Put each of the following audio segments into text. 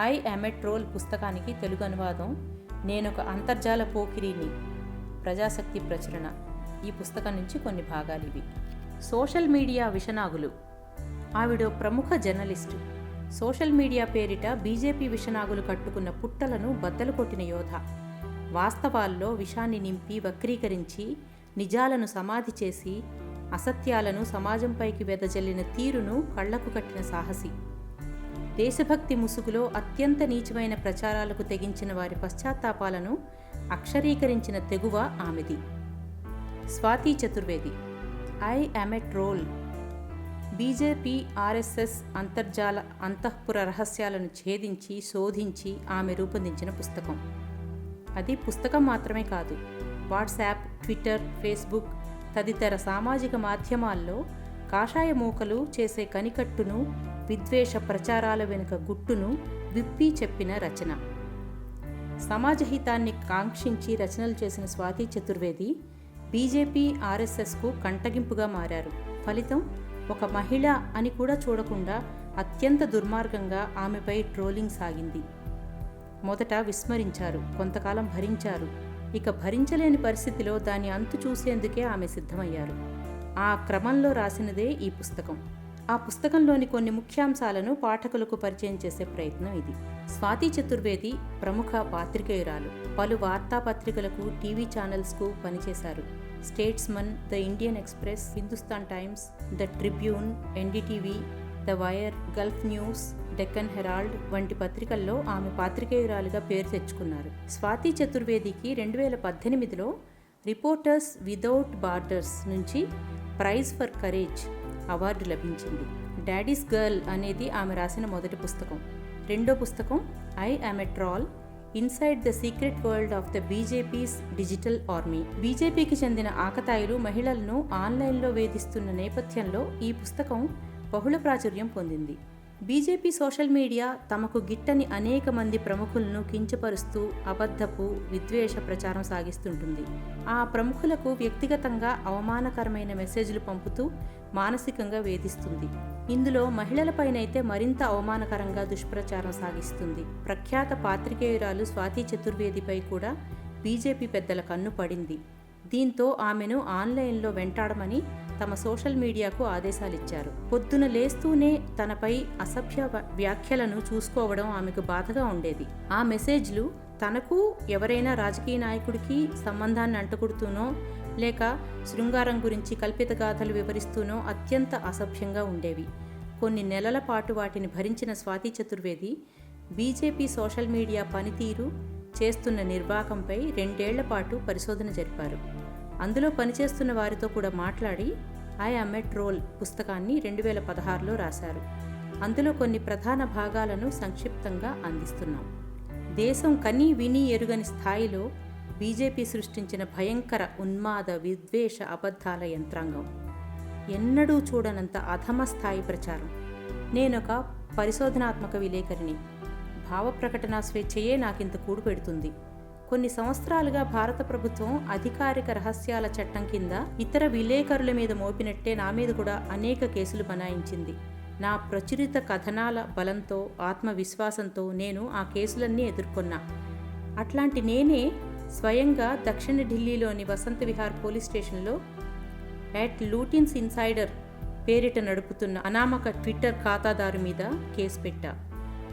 I am a role పుస్తకానికి తెలుగు అనువాదం. నేనొక అంతర్జాల పోకిరిని. ప్రజాశక్తి ప్రచురణ. ఈ పుస్తకం నుంచి కొన్ని భాగాలు ఇవి. సోషల్ మీడియా విషనాగులు. ఆవిడ ప్రముఖ జర్నలిస్టు. సోషల్ మీడియా పేరిట బీజేపీ విషనాగులు కట్టుకున్న పుట్టలను బద్దలు కొట్టిన యోధ. వాస్తవాల్లో విషాన్ని నింపి వక్రీకరించి నిజాలను సమాధి చేసి అసత్యాలను సమాజంపైకి వెదజల్లిన తీరును కళ్ళకు కట్టిన సాహసి. దేశభక్తి ముసుగులో అత్యంత నీచమైన ప్రచారాలకు తెగించిన వారి పశ్చాత్తాపాలను అక్షరీకరించిన తెగువ ఆమెది. Swati Chaturvedi. I am a troll BJP RSS అంతర్జాల అంతఃపుర రహస్యాలను ఛేదించి శోధించి ఆమె రూపొందించిన పుస్తకం. అది పుస్తకం మాత్రమే కాదు వాట్సాప్ ట్విట్టర్ ఫేస్బుక్ తదితర సామాజిక మాధ్యమాల్లో కాషాయ మూకలు చేసే కనికట్టును విద్వేష ప్రచారాల వెనుక గుట్టును విప్పి చెప్పిన రచన. సమాజహితాన్ని కాంక్షించి రచనలు చేసిన స్వాతి చతుర్వేది బీజేపీ ఆర్ఎస్ఎస్కు కంటగింపుగా మారారు. ఫలితం ఒక మహిళ అని కూడా చూడకుండా అత్యంత దుర్మార్గంగా ఆమెపై ట్రోలింగ్ సాగింది. మొదట విస్మరించారు కొంతకాలం భరించారు. ఇక భరించలేని పరిస్థితిలో దాని అంతు చూసేందుకే ఆమె సిద్ధమయ్యారు. ఆ క్రమంలో రాసినదే ఈ పుస్తకం. ఆ పుస్తకంలోని కొన్ని ముఖ్యాంశాలను పాఠకులకు పరిచయం చేసే ప్రయత్నం ఇది. స్వాతి చతుర్వేది ప్రముఖ పాత్రికేయురాలు. పలు వార్తాపత్రికలకు టీవీ ఛానల్స్కు పనిచేశారు. Statesman the Indian Express Hindustan Times the Tribune NDTV the Wire Gulf News Deccan Herald వంటి పత్రికల్లో ఆమె పాత్రికేయురాలుగా పేరు తెచ్చుకున్నారు. స్వాతి చతుర్వేదికి రెండు వేల పద్దెనిమిదిలో రిపోర్టర్స్ విదౌట్ బార్డర్స్ నుంచి ప్రైజ్ ఫర్ కరేజ్ అవార్డు లభించింది. డాడీస్ గర్ల్ అనేది ఆమె రాసిన మొదటి పుస్తకం. రెండో పుస్తకం I am a troll inside the secret world of the BJP's digital army. బీజేపీకి చెందిన ఆకతాయిలు మహిళలను ఆన్లైన్లో వేధిస్తున్న నేపథ్యంలో ఈ పుస్తకం బహుళ ప్రాచుర్యం పొందింది. బీజేపీ సోషల్ మీడియా తమకు గిట్టని అనేక మంది ప్రముఖులను కించపరుస్తూ అబద్ధపు విద్వేష ప్రచారం సాగిస్తుంటుంది. ఆ ప్రముఖులకు వ్యక్తిగతంగా అవమానకరమైన మెసేజ్లు పంపుతూ మానసికంగా వేధిస్తుంది. ఇందులో మహిళలపైనైతే మరింత అవమానకరంగా దుష్ప్రచారం సాగిస్తుంది. ప్రఖ్యాత పాత్రికేయురాలు స్వాతి చతుర్వేదిపై కూడా బీజేపీ పెద్దల కన్ను పడింది. దీంతో ఆమెను ఆన్లైన్లో వెంటాడమని తమ సోషల్ మీడియాకు ఆదేశాలిచ్చారు. పొద్దున లేస్తూనే తనపై అసభ్య వ్యాఖ్యలను చూసుకోవడం ఆమెకు బాధగా ఉండేది. ఆ మెసేజ్లు తనకు ఎవరైనా రాజకీయ నాయకుడికి సంబంధాన్ని అంటకుడుతూనో లేక శృంగారం గురించి కల్పిత గాథలు వివరిస్తూనో అత్యంత అసభ్యంగా ఉండేవి. కొన్ని నెలల పాటు వాటిని భరించిన Swati Chaturvedi BJP social media పనితీరు చేస్తున్న నిర్వాకంపై రెండేళ్ళ పాటు పరిశోధన జరిపారు. అందులో పనిచేస్తున్న వారితో కూడా మాట్లాడి ఐ అమ్మె ట్రోల్ పుస్తకాన్ని రెండు వేల పదహారులో రాశారు. అందులో కొన్ని ప్రధాన భాగాలను సంక్షిప్తంగా అందిస్తున్నాం. దేశం కని విని ఎరుగని స్థాయిలో బీజేపీ సృష్టించిన భయంకర ఉన్మాద విద్వేష అబద్ధాల యంత్రాంగం. ఎన్నడూ చూడనంత అధమ స్థాయి ప్రచారం. నేనొక పరిశోధనాత్మక విలేకరిని. భావ ప్రకటన స్వేచ్ఛయే నాకింత కూడు పెడుతుంది. కొన్ని సంవత్సరాలుగా భారత ప్రభుత్వం అధికారిక రహస్యాల చట్టం కింద ఇతర విలేకరుల మీద మోపినట్టే నా మీద కూడా అనేక కేసులు బనాయించింది. నా ప్రచురిత కథనాల బలంతో ఆత్మవిశ్వాసంతో నేను ఆ కేసులన్నీ ఎదుర్కొన్నా. అట్లాంటి నేనే స్వయంగా దక్షిణ ఢిల్లీలోని వసంత విహార్ పోలీస్ స్టేషన్లో యాట్ లూటిన్స్ ఇన్సైడర్ పేరిట నడుపుతున్న అనామక ట్విట్టర్ ఖాతాదారు మీద కేసు పెట్టా.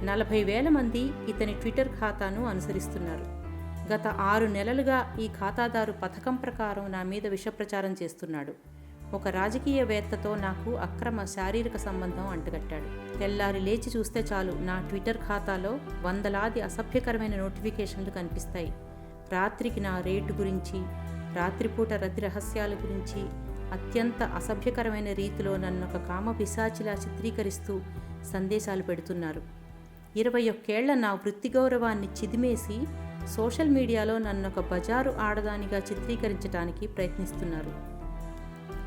నలభై వేల మంది ఇతని ట్విట్టర్ ఖాతాను అనుసరిస్తున్నారు. గత ఆరు నెలలుగా ఈ ఖాతాదారు పథకం ప్రకారం నా మీద విషప్రచారం చేస్తున్నాడు. ఒక రాజకీయవేత్తతో నాకు అక్రమ శారీరక సంబంధం అంటగట్టాడు. తెల్లారి లేచి చూస్తే చాలు నా ట్విట్టర్ ఖాతాలో వందలాది అసభ్యకరమైన నోటిఫికేషన్లు కనిపిస్తాయి. రాత్రికి నా రేటు గురించి రాత్రిపూట రతి రహస్యాల గురించి అత్యంత అసభ్యకరమైన రీతిలో నన్ను ఒక కామ పిశాచిలా చిత్రీకరిస్తూ సందేశాలు పెడుతున్నారు. ఇరవై ఒక్కేళ్ళ నా వృత్తి గౌరవాన్ని చిదిమేసి సోషల్ మీడియాలో నన్ను ఒక బజారు ఆడదానిగా చిత్రీకరించడానికి ప్రయత్నిస్తున్నారు.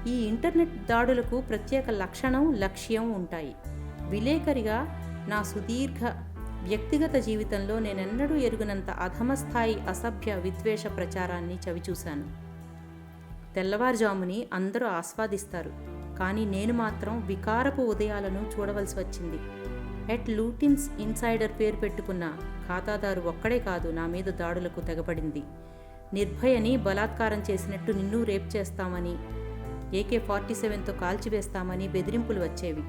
ఈ ఇంటర్నెట్ దాడులకు ప్రత్యేక లక్షణం లక్ష్యం ఉంటాయి. విలేకరిగా నా సుదీర్ఘ వ్యక్తిగత జీవితంలో నేనెన్నడూ ఎరుగనంత అధమస్థాయి అసభ్య విద్వేష ప్రచారాన్ని చవిచూశాను. తెల్లవారుజాముని అందరూ ఆస్వాదిస్తారు. కానీ నేను మాత్రం వికారపు ఉదయాలను చూడవలసి వచ్చింది. ఎట్ లూటిన్స్ ఇన్సైడర్ పేరు పెట్టుకున్న ఖాతాదారు ఒక్కడే కాదు నా మీద దాడులకు తెగపడింది. నిర్భయని బలాత్కారం చేసినట్టు నిన్ను రేప్ చేస్తామని ఏకే ఫార్టీ సెవెన్తో కాల్చివేస్తామని బెదిరింపులు వచ్చేవి.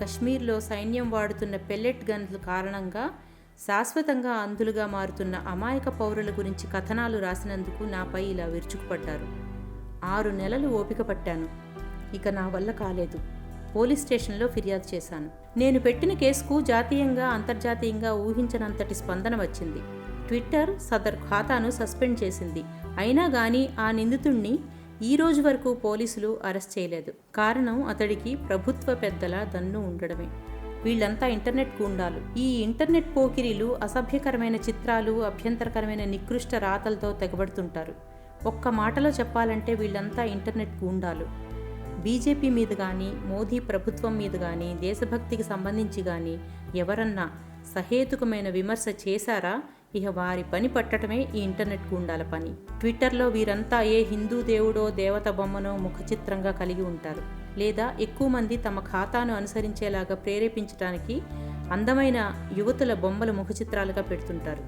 కశ్మీర్లో సైన్యం వాడుతున్న పెల్లెట్ గన్ల కారణంగా శాశ్వతంగా అంధులుగా మారుతున్న అమాయక పౌరుల గురించి కథనాలు రాసినందుకు నాపై ఇలా విరుచుకుపడ్డారు. ఆరు నెలలు ఓపిక పట్టాను. ఇక నా వల్ల కాలేదు. పోలీస్ స్టేషన్లో ఫిర్యాదు చేశాను. నేను పెట్టిన కేసుకు జాతీయంగా అంతర్జాతీయంగా ఊహించనంతటి స్పందన వచ్చింది. ట్విట్టర్ సదర్ ఖాతాను సస్పెండ్ చేసింది. అయినా కానీ ఆ నిందితుణ్ణి ఈ రోజు వరకు పోలీసులు అరెస్ట్ చేయలేదు. కారణం అతడికి ప్రభుత్వ పెద్దల దన్ను ఉండడమే. వీళ్ళంతా ఇంటర్నెట్ గూండాలు. ఈ ఇంటర్నెట్ పోకిరీలు అసభ్యకరమైన చిత్రాలు అభ్యంతరకరమైన నికృష్ట రాతలతో తెగబడుతుంటారు. ఒక్క మాటలో చెప్పాలంటే వీళ్ళంతా ఇంటర్నెట్ గూండాలు. బీజేపీ మీద కానీ మోదీ ప్రభుత్వం మీద కానీ దేశభక్తికి సంబంధించి కానీ ఎవరన్నా సహేతుకమైన విమర్శ చేశారా? ఇక వారి పని పట్టడమే ఈ ఇంటర్నెట్ గుండాల పని. ట్విట్టర్లో వీరంతా ఏ హిందూ దేవుడో దేవత బొమ్మనో ముఖచిత్రంగా కలిగి ఉంటారు. లేదా ఎక్కువ మంది తమ ఖాతాను అనుసరించేలాగా ప్రేరేపించడానికి అందమైన యువతుల బొమ్మలు ముఖచిత్రాలుగా పెడుతుంటారు.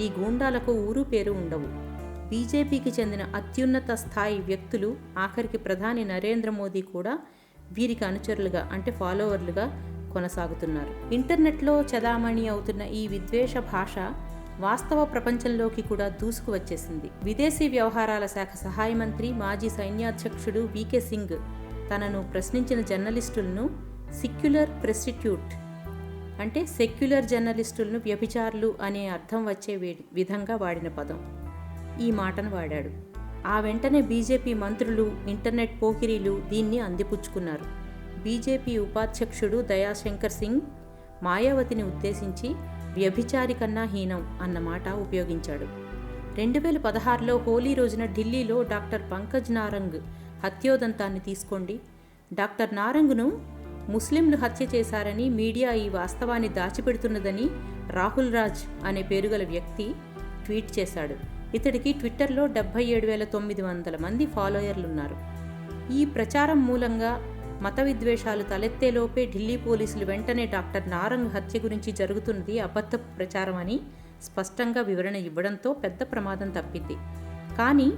ఈ గూండాలకు ఊరు పేరు ఉండవు. బీజేపీకి చెందిన అత్యున్నత స్థాయి వ్యక్తులు ఆఖరికి ప్రధాని నరేంద్ర మోదీ కూడా వీరికి అనుచరులుగా అంటే ఫాలోవర్లుగా కొనసాగుతున్నారు. ఇంటర్నెట్లో చదామణి అవుతున్న ఈ విద్వేష భాష వాస్తవ ప్రపంచంలోకి కూడా దూసుకు వచ్చేసింది. విదేశీ వ్యవహారాల శాఖ సహాయ మంత్రి మాజీ సైన్యాధ్యక్షుడు వికే సింగ్ తనను ప్రశ్నించిన జర్నలిస్టులను సిక్యులర్ ప్రెస్టిట్యూట్ అంటే సెక్యులర్ జర్నలిస్టులను వ్యభిచారులు అనే అర్థం వచ్చే విధంగా వాడిన పదం. ఈ మాటను వాడాడు. ఆ వెంటనే బీజేపీ మంత్రులు ఇంటర్నెట్ పోకిరీలు దీన్ని అందిపుచ్చుకున్నారు. బీజేపీ ఉపాధ్యక్షుడు దయాశంకర్ సింగ్ మాయావతిని ఉద్దేశించి వ్యభిచారి కన్నా హీనం అన్న మాట ఉపయోగించాడు. రెండు వేల పదహారులో హోలీ రోజున ఢిల్లీలో డాక్టర్ పంకజ్ నారంగ్ హత్యోదంతాన్ని తీసుకోండి. డాక్టర్ నారంగ్ను ముస్లింలు హత్య చేశారని మీడియా ఈ వాస్తవాన్ని దాచిపెడుతున్నదని రాహుల్ రాజ్ అనే పేరుగల వ్యక్తి ట్వీట్ చేశాడు. ఇతడికి ట్విట్టర్లో డెబ్బై ఏడు వేల తొమ్మిది వందల మంది ఫాలోయర్లున్నారు. ఈ ప్రచారం మూలంగా మత విద్వేషాలు తలెత్తేలోపే ఢిల్లీ పోలీసులు వెంటనే డాక్టర్ నారంగ్ హత్య గురించి జరుగుతున్నది అబద్ధపు ప్రచారం అని స్పష్టంగా వివరణ ఇవ్వడంతో పెద్ద ప్రమాదం తప్పింది. కానీ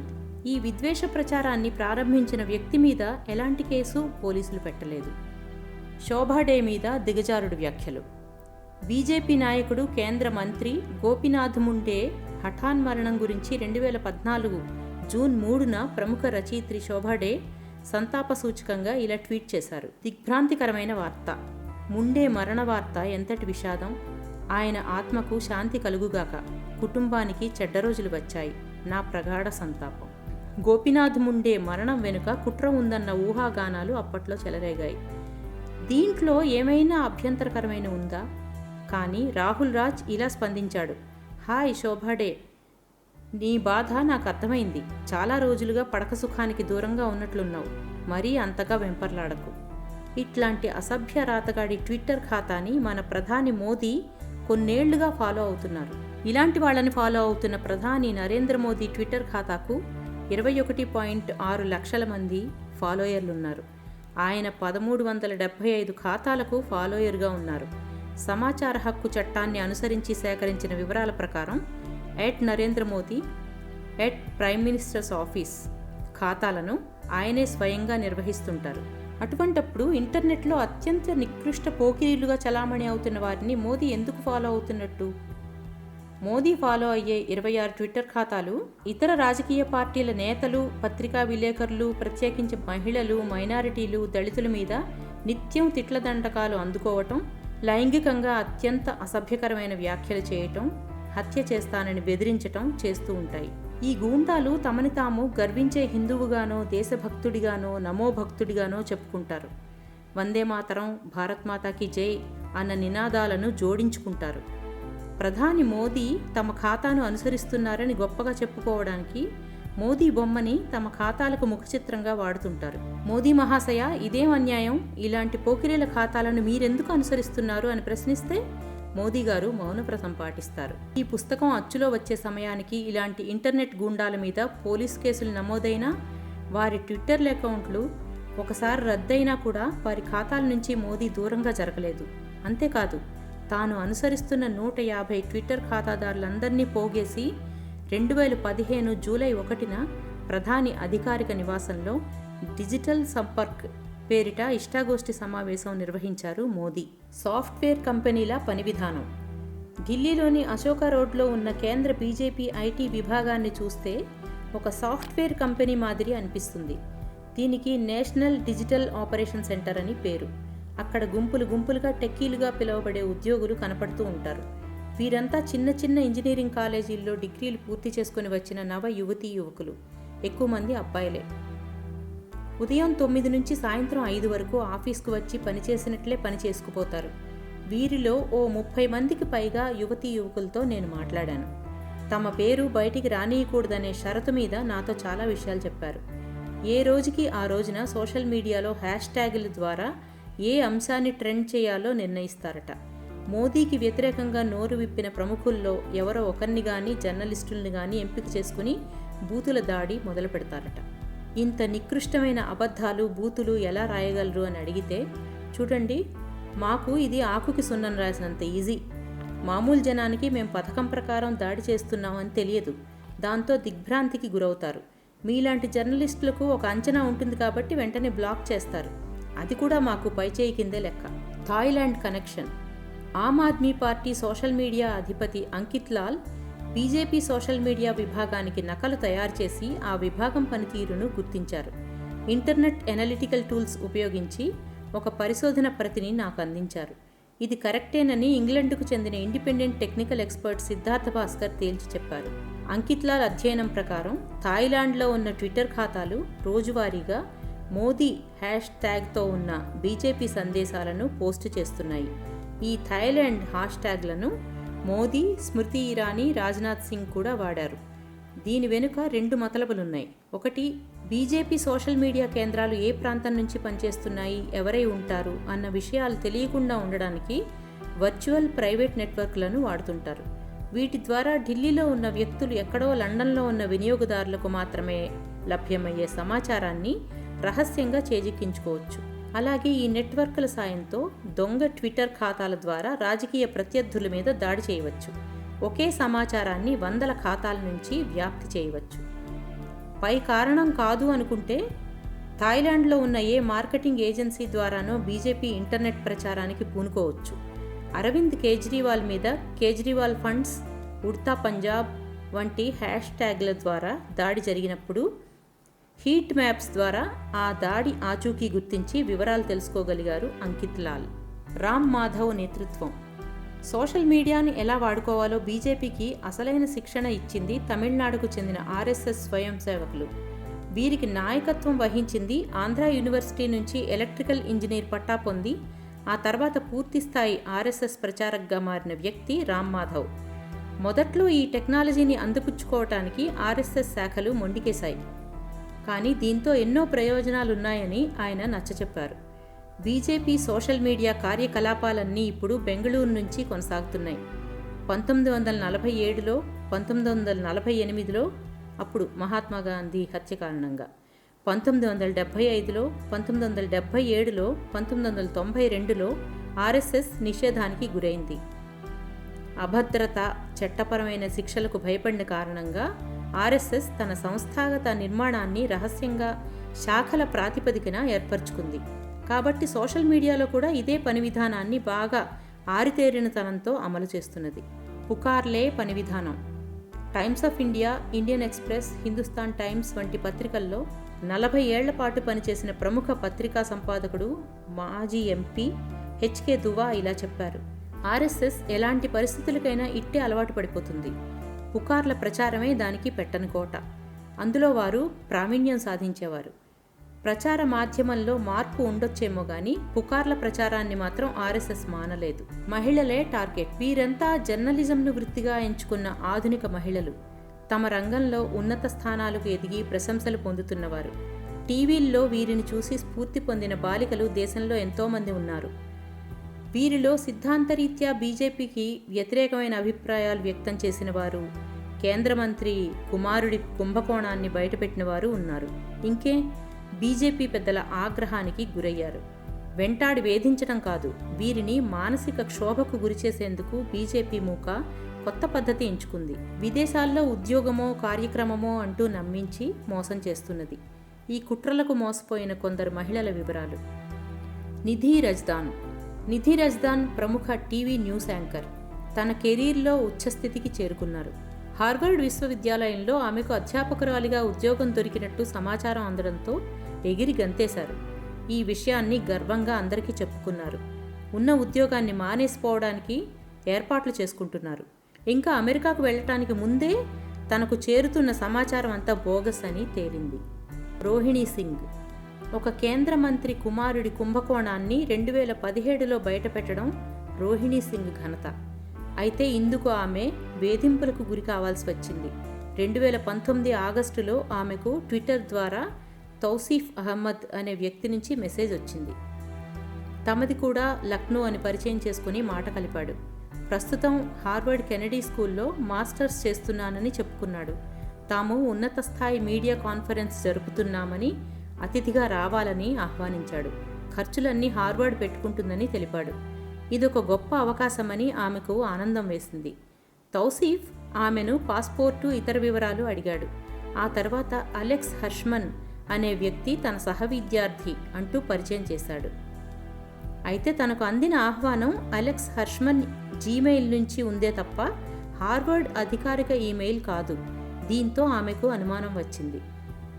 ఈ విద్వేష ప్రచారాన్ని ప్రారంభించిన వ్యక్తి మీద ఎలాంటి కేసు పోలీసులు పెట్టలేదు. శోభాడే మీద దిగజారుడు వ్యాఖ్యలు. బీజేపీ నాయకుడు కేంద్ర మంత్రి గోపినాథ్ ముండే హఠాన్ మరణం గురించి రెండు వేల పద్నాలుగు జూన్ మూడున ప్రముఖ రచయిత్రి శోభాడే సంతాప సూచకంగా ఇలా ట్వీట్ చేశారు. దిగ్భ్రాంతికరమైన వార్త. ముండే మరణ వార్త ఎంతటి విషాదం? ఆయన ఆత్మకు శాంతి కలుగుగాక కుటుంబానికి చెడ్డ రోజులు వచ్చాయి. నా ప్రగాఢ సంతాపం. గోపినాథ్ ముండే మరణం వెనుక కుట్ర ఉందన్న ఊహాగానాలు అప్పట్లో చెలరేగాయి. దీంట్లో ఏమైనా అభ్యంతరకరమైన ఉందా? కానీ రాహుల్ రాజ్ ఇలా స్పందించాడు. హాయ్ శోభాడే నీ బాధ నాకు అర్థమైంది. చాలా రోజులుగా పడక సుఖానికి దూరంగా ఉన్నట్లున్నావు. మరీ అంతగా వెంపర్లాడకు. ఇట్లాంటి అసభ్య రాతగాడి ట్విట్టర్ ఖాతాని మన ప్రధాని మోదీ కొన్నేళ్ళుగా ఫాలో అవుతున్నారు. ఇలాంటి వాళ్ళని ఫాలో అవుతున్న ప్రధాని నరేంద్ర మోదీ ట్విట్టర్ ఖాతాకు ఇరవై ఒకటి పాయింట్ ఆరు లక్షల మంది ఫాలోయర్లున్నారు. ఆయన పదమూడు వందల డెబ్బై ఐదు ఖాతాలకు ఫాలోయర్గా ఉన్నారు. సమాచార హక్కు చట్టాన్ని అనుసరించి సేకరించిన వివరాల ప్రకారం at Narendra Modi at prime minister's office ఖాతాలను ఆయనే స్వయంగా నిర్వహిస్తుంటారు. అటువంటప్పుడు ఇంటర్నెట్లో అత్యంత నికృష్ట పోకిరీలుగా చలామణి అవుతున్న వారిని మోదీ ఎందుకు ఫాలో అవుతున్నట్టు? మోదీ ఫాలో అయ్యే ఇరవై ఆరు ట్విట్టర్ ఖాతాలు ఇతర రాజకీయ పార్టీల నేతలు పత్రికా విలేకరులు ప్రత్యేకించి మహిళలు మైనారిటీలు దళితుల మీద నిత్యం తిట్లదండకాలు అందుకోవటం లైంగికంగా అత్యంత అసభ్యకరమైన వ్యాఖ్యలు చేయటం హత్య చేస్తానని బెదిరించటం చేస్తూ ఉంటాయి. ఈ గూండాలు తమని తాము గర్వించే హిందువుగానో దేశభక్తుడిగానో నమో భక్తుడిగానో చెప్పుకుంటారు. వందే మాతరం భారత్ మాతాకి జై అన్న నినాదాలను జోడించుకుంటారు. ప్రధాని మోదీ తమ ఖాతాను అనుసరిస్తున్నారని గొప్పగా చెప్పుకోవడానికి మోదీ బొమ్మని తమ ఖాతాలకు ముఖచిత్రంగా వాడుతుంటారు. మోదీ మహాశయ ఇదేం అన్యాయం. ఇలాంటి పోకిరీల ఖాతాలను మీరెందుకు అనుసరిస్తున్నారు అని ప్రశ్నిస్తే మోదీ గారు మౌనవ్రతం పాటిస్తారు. ఈ పుస్తకం అచ్చులో వచ్చే సమయానికి ఇలాంటి ఇంటర్నెట్ గూండాల మీద పోలీస్ కేసులు నమోదైనా వారి ట్విట్టర్ అకౌంట్లు ఒకసారి రద్దయినా కూడా వారి ఖాతాల నుంచి మోదీ దూరంగా జరగలేదు. అంతేకాదు తాను అనుసరిస్తున్న నూట యాభై ట్విట్టర్ ఖాతాదారులందరినీ పోగేసి రెండు వేల పదిహేను జూలై ఒకటిన ప్రధాని అధికారిక నివాసంలో డిజిటల్ సంపర్క్ పేరిట ఇష్టాగోష్ఠి సమావేశం నిర్వహించారు మోదీ. సాఫ్ట్వేర్ కంపెనీల పని విధానం. ఢిల్లీలోని అశోక రోడ్లో ఉన్న కేంద్ర బీజేపీ ఐటీ విభాగాన్ని చూస్తే ఒక సాఫ్ట్వేర్ కంపెనీ మాదిరి అనిపిస్తుంది. దీనికి నేషనల్ డిజిటల్ ఆపరేషన్ సెంటర్ అని పేరు. అక్కడ గుంపులు గుంపులుగా టెక్కీలుగా పిలువబడే ఉద్యోగులు కనపడుతూ ఉంటారు. వీరంతా చిన్న చిన్న ఇంజనీరింగ్ కాలేజీల్లో డిగ్రీలు పూర్తి చేసుకుని వచ్చిన నవ యువతీ యువకులు. ఎక్కువ మంది అబ్బాయిలే. ఉదయం తొమ్మిది నుంచి సాయంత్రం ఐదు వరకు ఆఫీస్కు వచ్చి పనిచేసినట్లే పని చేసుకుపోతారు. వీరిలో ఓ ముప్పై మందికి పైగా యువతీ యువకులతో నేను మాట్లాడాను. తమ పేరు బయటికి రానియకూడదనే షరతు మీద నాతో చాలా విషయాలు చెప్పారు. ఏ రోజుకి ఆ రోజున సోషల్ మీడియాలో హ్యాష్ ట్యాగుల ద్వారా ఏ అంశాన్ని ట్రెండ్ చేయాలో నిర్ణయిస్తారట. మోదీకి వ్యతిరేకంగా నోరు విప్పిన ప్రముఖుల్లో ఎవరో ఒకరిని కానీ జర్నలిస్టుల్ని కానీ ఎంపిక చేసుకుని బూతుల దాడి మొదలు పెడతారట ఇంత నికృష్టమైన అబద్ధాలు బూతులు ఎలా రాయగలరు అని అడిగితే చూడండి మాకు ఇది ఆకుకి సున్నం రాసినంత ఈజీ. మామూలు జనానికి మేము పథకం ప్రకారం దాడి చేస్తున్నామని తెలియదు. దాంతో దిగ్భ్రాంతికి గురవుతారు. మీలాంటి జర్నలిస్టులకు ఒక అంచనా ఉంటుంది కాబట్టి వెంటనే బ్లాక్ చేస్తారు. అది కూడా మాకు పైచేయి కిందే లెక్క. Thailand connection. Aam Aadmi party social media అధిపతి Ankit Lal BJP social media విభాగానికి నకలు తయారు చేసి ఆ విభాగం పనితీరును గుర్తించారు. ఇంటర్నెట్ ఎనలిటికల్ టూల్స్ ఉపయోగించి ఒక పరిశోధన ప్రతిని నాకు అందించారు. ఇది కరెక్టేనని ఇంగ్లండ్కు చెందిన independent technical expert Siddhartha Bhaskar తేల్చి చెప్పారు. అంకిత్లాల్ అధ్యయనం ప్రకారం థాయిలాండ్లో ఉన్న ట్విట్టర్ ఖాతాలు రోజువారీగా మోదీ హ్యాష్ ట్యాగ్తో ఉన్న బీజేపీ సందేశాలను పోస్ట్ చేస్తున్నాయి. ఈ థాయిలాండ్ హ్యాష్ ట్యాగ్లను మోదీ స్మృతి ఇరానీ రాజ్నాథ్ సింగ్ కూడా వాడారు. దీని వెనుక రెండు మతలబులున్నాయి. ఒకటి బీజేపీ సోషల్ మీడియా కేంద్రాలు ఏ ప్రాంతం నుంచి పనిచేస్తున్నాయి ఎవరై ఉంటారు అన్న విషయాలు తెలియకుండా ఉండడానికి వర్చువల్ ప్రైవేట్ నెట్వర్క్లను వాడుతుంటారు. వీటి ద్వారా ఢిల్లీలో ఉన్న వ్యక్తులు ఎక్కడో లండన్లో ఉన్న వినియోగదారులకు మాత్రమే లభ్యమయ్యే సమాచారాన్ని రహస్యంగా చేజిక్కించుకోవచ్చు. అలాగే ఈ నెట్వర్క్ల సాయంతో దొంగ ట్విట్టర్ ఖాతాల ద్వారా రాజకీయ ప్రత్యర్థుల మీద దాడి చేయవచ్చు. ఒకే సమాచారాన్ని వందల ఖాతాల నుంచి వ్యాప్తి చేయవచ్చు. పై కారణం కాదు అనుకుంటే థాయిలాండ్లో ఉన్న ఏ మార్కెటింగ్ ఏజెన్సీ ద్వారానో బీజేపీ ఇంటర్నెట్ ప్రచారానికి పూనుకోవచ్చు. అరవింద్ కేజ్రీవాల్ మీద కేజ్రీవాల్ ఫండ్స్ ఉడ్తా పంజాబ్ వంటి హ్యాష్ ట్యాగ్ల ద్వారా దాడి జరిగినప్పుడు హీట్ మ్యాప్స్ ద్వారా ఆ దాడి ఆచూకీ గుర్తించి వివరాలు తెలుసుకోగలిగారు అంకిత్ లాల్. రామ్ మాధవ్ నేతృత్వం. సోషల్ మీడియాని ఎలా వాడుకోవాలో బీజేపీకి అసలైన శిక్షణ ఇచ్చింది తమిళనాడుకు చెందిన ఆర్ఎస్ఎస్ స్వయం సేవకులు. వీరికి నాయకత్వం వహించింది ఆంధ్ర యూనివర్సిటీ నుంచి ఎలక్ట్రికల్ ఇంజనీర్ పట్టా పొంది ఆ తర్వాత పూర్తిస్థాయి ఆర్ఎస్ఎస్ ప్రచారక్గా మారిన వ్యక్తి రామ్ మాధవ్. మొదట్లో ఈ టెక్నాలజీని అందిపుచ్చుకోవటానికి ఆర్ఎస్ఎస్ శాఖలు మొండికేశాయి. కానీ దీంతో ఎన్నో ప్రయోజనాలున్నాయని ఆయన నచ్చచెప్పారు. బీజేపీ సోషల్ మీడియా కార్యకలాపాలన్నీ ఇప్పుడు బెంగళూరు నుంచి కొనసాగుతున్నాయి. పంతొమ్మిది వందల నలభై ఏడులో పంతొమ్మిది వందల నలభై ఎనిమిదిలో అప్పుడు మహాత్మా గాంధీ హత్య కారణంగా. పంతొమ్మిది వందల డెబ్భై ఐదులో పంతొమ్మిది వందల డెబ్భై ఏడులో పంతొమ్మిది వందల తొంభై రెండులో ఆర్ఎస్ఎస్ నిషేధానికి గురైంది. అభద్రత చట్టపరమైన శిక్షలకు భయపడిన కారణంగా ఆర్ఎస్ఎస్ తన సంస్థాగత నిర్మాణాన్ని రహస్యంగా శాఖల ప్రాతిపదికన ఏర్పరచుకుంది. కాబట్టి సోషల్ మీడియాలో కూడా ఇదే పని విధానాన్ని బాగా ఆరితేరినతనంతో అమలు చేస్తున్నది. పుకార్లే పని విధానం. Times of India Indian Express Hindustan Times వంటి పత్రికల్లో నలభై ఏళ్ళ పాటు పనిచేసిన ప్రముఖ పత్రికా సంపాదకుడు మాజీ ఎంపీ హెచ్కే దువా ఇలా చెప్పారు. ఆర్ఎస్ఎస్ ఎలాంటి పరిస్థితులకైనా ఇట్టే అలవాటు పడిపోతుంది. పుకార్ల ప్రచారమే దానికి పెట్టని కోట. అందులో వారు ప్రావీణ్యం సాధించేవారు. ప్రచార మాధ్యమంలో మార్పు ఉండొచ్చేమో గాని పుకార్ల ప్రచారాన్ని మాత్రం ఆర్ఎస్ఎస్ మానలేదు. మహిళలే టార్గెట్. వీరంతా జర్నలిజంను వృత్తిగా ఎంచుకున్న ఆధునిక మహిళలు. తమ రంగంలో ఉన్నత స్థానాలకు ఎదిగి ప్రశంసలు పొందుతున్నవారు. టీవీల్లో వీరిని చూసి స్ఫూర్తి పొందిన బాలికలు దేశంలో ఎంతోమంది ఉన్నారు. వీరిలో సిద్ధాంతరీత్యా బీజేపీకి వ్యతిరేకమైన అభిప్రాయాలు వ్యక్తం చేసిన వారు కేంద్ర మంత్రి కుమారుడి కుంభకోణాన్ని బయటపెట్టిన వారు ఉన్నారు. ఇంకే బీజేపీ పెద్దల ఆగ్రహానికి గురయ్యారు. వెంటాడి వేధించడం కాదు వీరిని మానసిక క్షోభకు గురిచేసేందుకు బీజేపీ మూక కొత్త పద్ధతి ఎంచుకుంది. విదేశాల్లో ఉద్యోగమో కార్యక్రమమో అంటూ నమ్మించి మోసం చేస్తున్నది. ఈ కుట్రలకు మోసపోయిన కొందరు మహిళల వివరాలు. నిధి రజ్దాన్ నిధి రజ్దాన్ ప్రముఖ టీవీ న్యూస్ యాంకర్. తన కెరీర్లో ఉచ్చస్థితికి చేరుకున్నారు. హార్వర్డ్ విశ్వవిద్యాలయంలో ఆమెకు అధ్యాపకురాలిగా ఉద్యోగం దొరికినట్టు సమాచారం అందడంతో ఎగిరి గంతేశారు. ఈ విషయాన్ని గర్వంగా అందరికీ చెప్పుకున్నారు. ఉన్న ఉద్యోగాన్ని మానేసిపోవడానికి ఏర్పాట్లు చేసుకుంటున్నారు. ఇంకా అమెరికాకు వెళ్ళటానికి ముందే తనకు చేరుతున్న సమాచారం అంతా బోగస్ అని తేలింది. రోహిణి సింగ్ ఒక కేంద్ర మంత్రి కుమారుడి కుంభకోణాన్ని రెండు వేల పదిహేడులో బయటపెట్టడం రోహిణీ సింగ్ ఘనత. అయితే ఇందుకు ఆమె వేధింపులకు గురి కావాల్సి వచ్చింది. రెండు వేల పంతొమ్మిది ఆగస్టులో ఆమెకు ట్విట్టర్ ద్వారా తౌసీఫ్ అహ్మద్ అనే వ్యక్తి నుంచి మెసేజ్ వచ్చింది. తమది కూడా లక్నో అని పరిచయం చేసుకుని మాట కలిపాడు. ప్రస్తుతం హార్వర్డ్ కెనడీ స్కూల్లో మాస్టర్స్ చేస్తున్నానని చెప్పుకున్నాడు. తాము ఉన్నత స్థాయి మీడియా కాన్ఫరెన్స్ జరుపుతున్నామని అతిథిగా రావాలని ఆహ్వానించాడు. ఖర్చులన్నీ హార్వర్డ్ పెట్టుకుంటుందని తెలిపాడు. ఇదొక గొప్ప అవకాశమని ఆమెకు ఆనందం వేసింది. తౌసీఫ్ ఆమెను పాస్పోర్టు ఇతర వివరాలు అడిగాడు. ఆ తర్వాత అలెక్స్ హర్ష్మన్ అనే వ్యక్తి తన సహ విద్యార్థి అంటూ పరిచయం చేశాడు. అయితే తనకు అందిన ఆహ్వానం అలెక్స్ హర్ష్మన్ జీమెయిల్ నుంచి ఉందే తప్ప హార్వర్డ్ అధికారిక ఈమెయిల్ కాదు. దీంతో ఆమెకు అనుమానం వచ్చింది.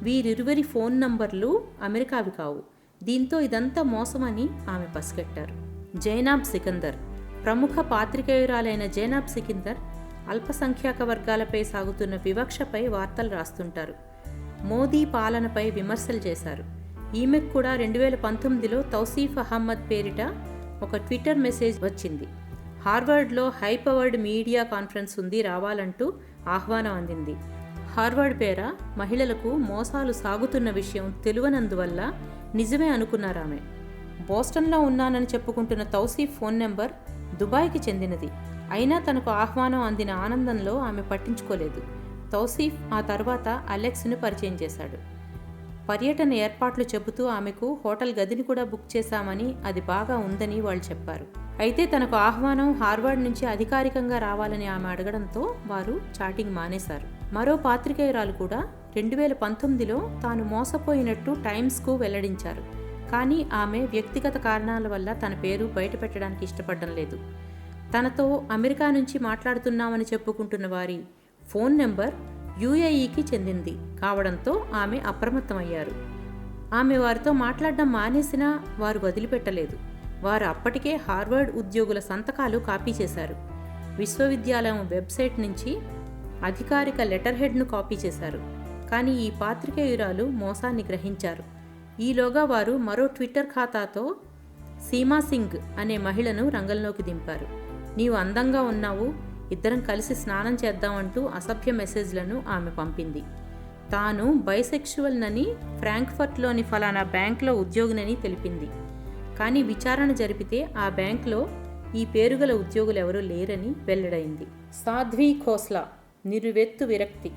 వీరిరువరి ఫోన్ నంబర్లు అమెరికావి కావు. దీంతో ఇదంతా మోసమని ఆమె పసిగట్టారు. జైనాబ్ సికందర్. ప్రముఖ పాత్రికేయురాలైన జైనాబ్ సికిందర్ అల్పసంఖ్యాక వర్గాలపై సాగుతున్న వివక్షపై వార్తలు రాస్తుంటారు. మోదీ పాలనపై విమర్శలు చేశారు. ఈమెకు కూడా రెండు వేల పంతొమ్మిదిలో తౌసీఫ్ అహ్మద్ పేరిట ఒక ట్విట్టర్ మెసేజ్ వచ్చింది. హార్వర్డ్లో హైపవర్డ్ మీడియా కాన్ఫరెన్స్ ఉంది రావాలంటూ ఆహ్వానం అందింది. హార్వర్డ్ పేర మహిళలకు మోసాలు సాగుతున్న విషయం తెలియనందువల్ల నిజమే అనుకున్నారామె. బోస్టన్లో ఉన్నానని చెప్పుకుంటున్న తౌసీఫ్ ఫోన్ నెంబర్ దుబాయ్కి చెందినది. అయినా తనకు ఆహ్వానం అందిన ఆనందంలో ఆమె పట్టించుకోలేదు. తౌసీఫ్ ఆ తర్వాత అలెక్స్ను పరిచయం చేశాడు. పర్యటన ఏర్పాట్లు చెబుతూ ఆమెకు హోటల్ గదిని కూడా బుక్ చేశామని అది బాగా ఉందని వాళ్ళు చెప్పారు. అయితే తనకు ఆహ్వానం హార్వర్డ్ నుంచి అధికారికంగా రావాలని ఆమె అడగడంతో వారు చాటింగ్ మానేశారు. మరో పాత్రికేయురాలు కూడా రెండు వేల పంతొమ్మిదిలో తాను మోసపోయినట్టు టైమ్స్కు వెల్లడించారు. కానీ ఆమె వ్యక్తిగత కారణాల వల్ల తన పేరు బయటపెట్టడానికి ఇష్టపడడం లేదు. తనతో అమెరికా నుంచి మాట్లాడుతున్నామని చెప్పుకుంటున్న వారి ఫోన్ నెంబర్ యుఏఈకి చెందింది. కావడంతో ఆమె అప్రమత్తమయ్యారు. ఆమె వారితో మాట్లాడడం మానేసినా వారు వదిలిపెట్టలేదు. వారు అప్పటికే హార్వర్డ్ ఉద్యోగుల సంతకాలు కాపీ చేశారు. విశ్వవిద్యాలయం వెబ్సైట్ నుంచి అధికారిక లెటర్ హెడ్ను కాపీ చేశారు. కానీ ఈ పాత్రికేయురాలు మోసాన్ని గ్రహించారు. ఈలోగా వారు మరో ట్విట్టర్ ఖాతాతో సీమా సింగ్ అనే మహిళను రంగంలోకి దింపారు. నీవు అందంగా ఉన్నావు ఇద్దరం కలిసి స్నానం చేద్దామంటూ అసభ్య మెసేజ్లను ఆమె పంపింది. తాను బైసెక్షువల్నని ఫ్రాంక్ఫర్ట్లోని ఫలానా బ్యాంక్లో ఉద్యోగినని తెలిపింది. కానీ విచారణ జరిపితే ఆ బ్యాంక్లో ఈ పేరుగల ఉద్యోగులు ఎవరూ లేరని వెల్లడైంది. సాధ్వి ఖోస్లా నిరువెత్తు విరక్తి.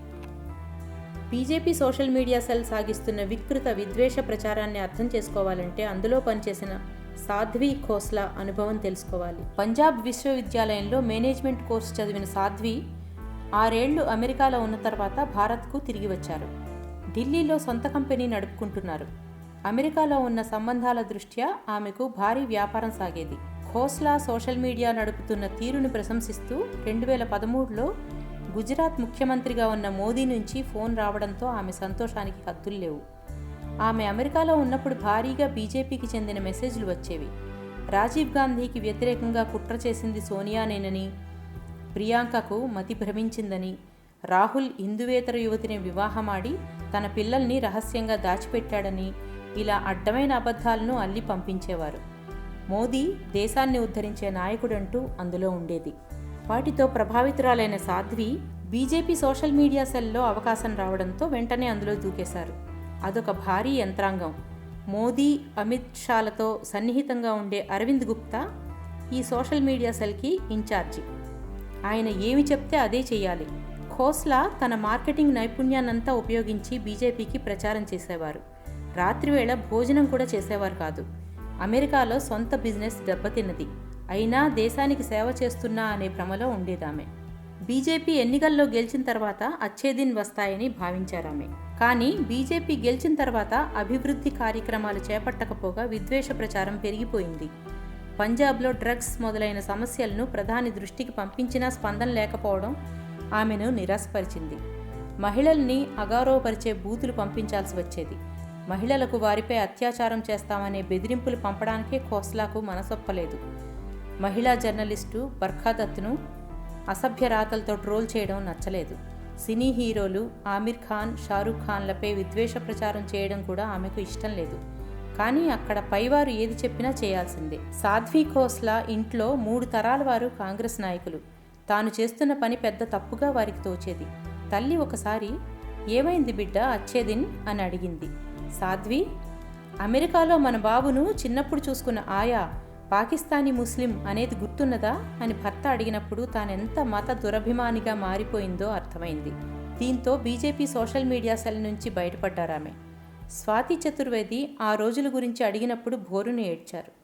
బీజేపీ సోషల్ మీడియా సెల్ సాగిస్తున్న వికృత విద్వేష ప్రచారాన్ని అర్థం చేసుకోవాలంటే అందులో పనిచేసిన సాధ్వి ఖోస్లా అనుభవం తెలుసుకోవాలి. పంజాబ్ విశ్వవిద్యాలయంలో మేనేజ్మెంట్ కోర్సు చదివిన సాధ్వి ఆరేళ్ళు అమెరికాలో ఉన్న తర్వాత భారత్కు తిరిగి వచ్చారు. ఢిల్లీలో సొంత కంపెనీ నడుపుకుంటున్నారు. అమెరికాలో ఉన్న సంబంధాల దృష్ట్యా ఆమెకు భారీ వ్యాపారం సాగేది. ఖోస్లా సోషల్ మీడియా నడుపుతున్న తీరును ప్రశంసిస్తూ రెండు వేల పదమూడులో గుజరాత్ ముఖ్యమంత్రిగా ఉన్న మోదీ నుంచి ఫోన్ రావడంతో ఆమె సంతోషానికి హద్దులు లేవు. ఆమె అమెరికాలో ఉన్నప్పుడు భారీగా బీజేపీకి చెందిన మెసేజ్లు వచ్చేవి. రాజీవ్ గాంధీకి వ్యతిరేకంగా కుట్ర చేసింది సోనియానేనని ప్రియాంకకు మతి భ్రమించిందని రాహుల్ హిందువేతర యువతిని వివాహమాడి తన పిల్లల్ని రహస్యంగా దాచిపెట్టాడని ఇలా అడ్డమైన అబద్ధాలను అల్లి పంపించేవారు. మోదీ దేశాన్ని ఉద్ధరించే నాయకుడంటూ అందులో ఉండేది. వాటితో ప్రభావితురాలైన సాధ్వి బీజేపీ సోషల్ మీడియా సెల్లో అవకాశం రావడంతో వెంటనే అందులో దూకేశారు. అదొక భారీ యంత్రాంగం. మోదీ అమిత్ షాలతో సన్నిహితంగా ఉండే అరవింద్ గుప్తా ఈ సోషల్ మీడియా సెల్కి ఇన్ఛార్జి. ఆయన ఏమి చెప్తే అదే చేయాలి. ఖోస్లా తన మార్కెటింగ్ నైపుణ్యాన్నంతా ఉపయోగించి బీజేపీకి ప్రచారం చేసేవారు. రాత్రివేళ భోజనం కూడా చేసేవారు కాదు. అమెరికాలో సొంత బిజినెస్ దెబ్బతిన్నది. అయినా దేశానికి సేవ చేస్తున్నా అనే భ్రమలో ఉండేదామె. బీజేపీ ఎన్నికల్లో గెలిచిన తర్వాత అచ్చేదిన్ వస్తాయని భావించారామె. కానీ బీజేపీ గెలిచిన తర్వాత అభివృద్ధి కార్యక్రమాలు చేపట్టకపోగా విద్వేష ప్రచారం పెరిగిపోయింది. పంజాబ్లో డ్రగ్స్ మొదలైన సమస్యలను ప్రధాని దృష్టికి పంపించినా స్పందన లేకపోవడం ఆమెను నిరాశపరిచింది. మహిళల్ని అగారోపరిచే బూతులు పంపించాల్సి వచ్చేది. మహిళలకు వారిపై అత్యాచారం చేస్తామనే బెదిరింపులు పంపడానికే ఖోస్లాకు మనసొప్పలేదు. మహిళా జర్నలిస్టు బర్ఖాదత్ను అసభ్య రాతలతో ట్రోల్ చేయడం నచ్చలేదు. సినీ హీరోలు ఆమిర్ ఖాన్ షారూఖ్ ఖాన్లపై విద్వేష ప్రచారం చేయడం కూడా ఆమెకు ఇష్టం లేదు. కానీ అక్కడ పైవారు ఏది చెప్పినా చేయాల్సిందే. సాధ్వి ఖోస్లా ఇంట్లో మూడు తరాల వారు కాంగ్రెస్ నాయకులు. తాను చేస్తున్న పని పెద్ద తప్పుగా వారికి తోచేది. తల్లి ఒకసారి ఏమైంది బిడ్డ అచ్చేదిన్ అని అడిగింది. సాధ్వి అమెరికాలో మన బాబును చిన్నప్పుడు చూసుకున్న ఆయా పాకిస్తానీ ముస్లిం అనేది గుర్తున్నదా అని భర్త అడిగినప్పుడు తానెంత మత దురభిమానిగా మారిపోయిందో అర్థమైంది. దీంతో బీజేపీ సోషల్ మీడియా సెల్ నుంచి బయటపడ్డారామె. స్వాతి చతుర్వేది ఆ రోజుల గురించి అడిగినప్పుడు బోరును ఏడ్చారు.